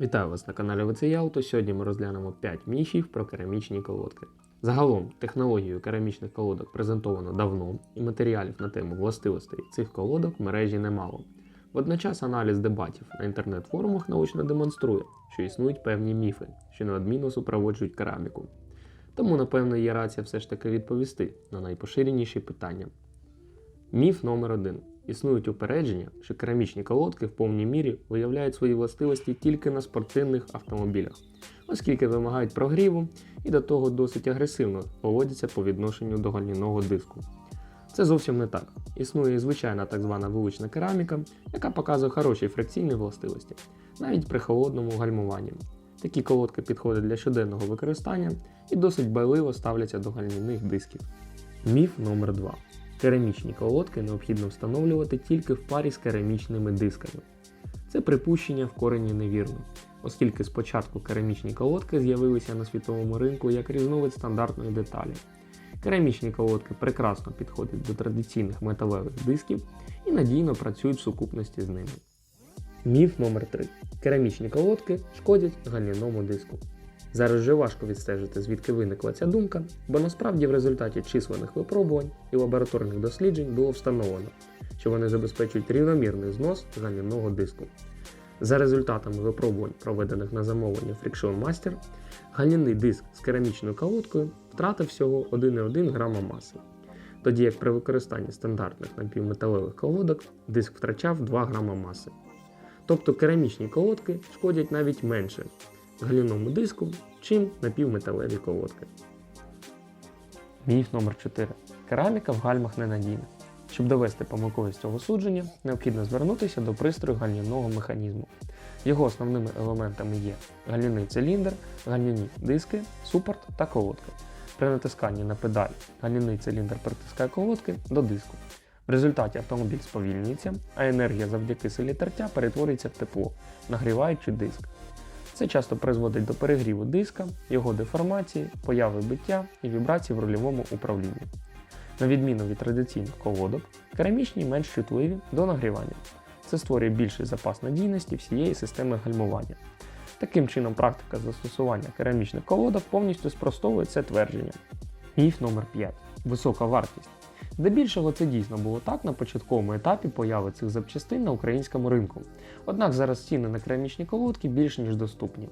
Вітаю вас на каналі VCI Auto. Сьогодні ми розглянемо 5 міфів про керамічні колодки. Загалом технологію керамічних колодок презентовано давно, і матеріалів на тему властивостей цих колодок в мережі немало. Водночас аналіз дебатів на інтернет-форумах наочно демонструє, що існують певні міфи, що неодмінно супроводжують кераміку. Тому, напевно, є рація все ж таки відповісти на найпоширеніші питання. Міф номер 1 Існують упередження, що керамічні колодки в повній мірі виявляють свої властивості тільки на спортивних автомобілях, оскільки вимагають прогріву і до того досить агресивно поводяться по відношенню до гальмівного диску. Це зовсім не так. Існує і звичайна так звана вулична кераміка, яка показує хороші фрикційні властивості, навіть при холодному гальмуванні. Такі колодки підходять для щоденного використання і досить байливо ставляться до гальмівних дисків. Міф номер 2 Керамічні колодки необхідно встановлювати тільки в парі з керамічними дисками. Це припущення в корені невірно, оскільки спочатку керамічні колодки з'явилися на світовому ринку як різновид стандартної деталі. Керамічні колодки прекрасно підходять до традиційних металевих дисків і надійно працюють в сукупності з ними. Міф номер 3 Керамічні колодки шкодять гальмівному диску. Зараз вже важко відстежити, звідки виникла ця думка, бо насправді в результаті численних випробувань і лабораторних досліджень було встановлено, що вони забезпечують рівномірний знос гальмівного диску. За результатами випробувань, проведених на замовлення Friction Master, гальмівний диск з керамічною колодкою втратив всього 1,1 грама маси, тоді як при використанні стандартних напівметалевих колодок диск втрачав 2 грама маси. Тобто керамічні колодки шкодять навіть менше галіному диску, чим напівметалеві колодки. Міф номер 4 Кераміка в гальмах ненадійна. Щоб довести помилковість цього судження, необхідно звернутися до пристрою гальмівного механізму. Його основними елементами є гальмівний циліндр, гальмівні диски, супорт та колодка. При натисканні на педаль гальмівний циліндр притискає колодки до диску. В результаті автомобіль сповільнюється, а енергія завдяки силі тертя перетворюється в тепло, нагріваючи диск. Це часто призводить до перегріву диска, його деформації, появи биття і вібрацій в рульовому управлінні. На відміну від традиційних колодок, керамічні менш чутливі до нагрівання. Це створює більший запас надійності всієї системи гальмування. Таким чином, практика застосування керамічних колодок повністю спростовує це твердження. Міф номер 5 Висока вартість. Здебільшого це дійсно було так на початковому етапі появи цих запчастин на українському ринку. Однак зараз ціни на керамічні колодки більш ніж доступні.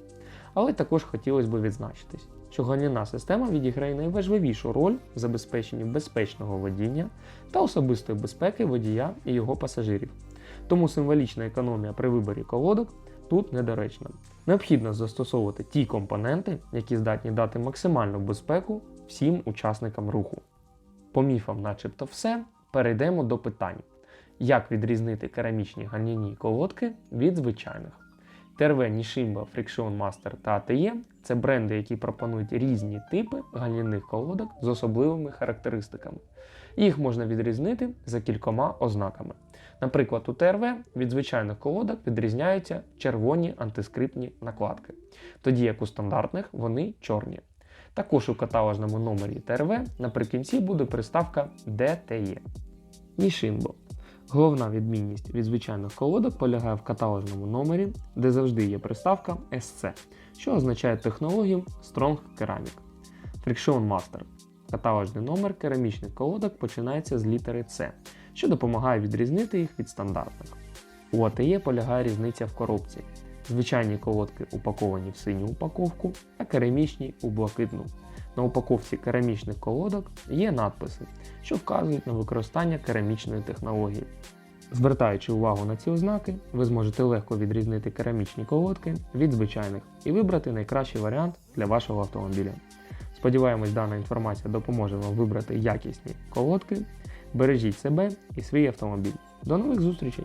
Але також хотілося б відзначитись, що гальмівна система відіграє найважливішу роль в забезпеченні безпечного водіння та особистої безпеки водія і його пасажирів. Тому символічна економія при виборі колодок тут недоречна. Необхідно застосовувати ті компоненти, які здатні дати максимальну безпеку всім учасникам руху. По міфам, начебто, все. Перейдемо до питань. Як відрізнити керамічні гальмівні колодки від звичайних? ТРВ Nishimba, Friction Master та ATE – це бренди, які пропонують різні типи гальмівних колодок з особливими характеристиками. Їх можна відрізнити за кількома ознаками. Наприклад, у ТРВ від звичайних колодок відрізняються червоні антискриптні накладки, тоді як у стандартних вони чорні. Також у каталожному номері ТРВ наприкінці буде приставка DTE. Nishimbo. Головна відмінність від звичайних колодок полягає в каталожному номері, де завжди є приставка SC, що означає технологію Strong Ceramic. Friction Master. Каталожний номер керамічних колодок починається з літери C, що допомагає відрізнити їх від стандартних. У ATE полягає різниця в коробці. Звичайні колодки упаковані в синю упаковку, а керамічні у блакитну. На упаковці керамічних колодок є надписи, що вказують на використання керамічної технології. Звертаючи увагу на ці ознаки, ви зможете легко відрізнити керамічні колодки від звичайних і вибрати найкращий варіант для вашого автомобіля. Сподіваємось, дана інформація допоможе вам вибрати якісні колодки. Бережіть себе і свій автомобіль. До нових зустрічей!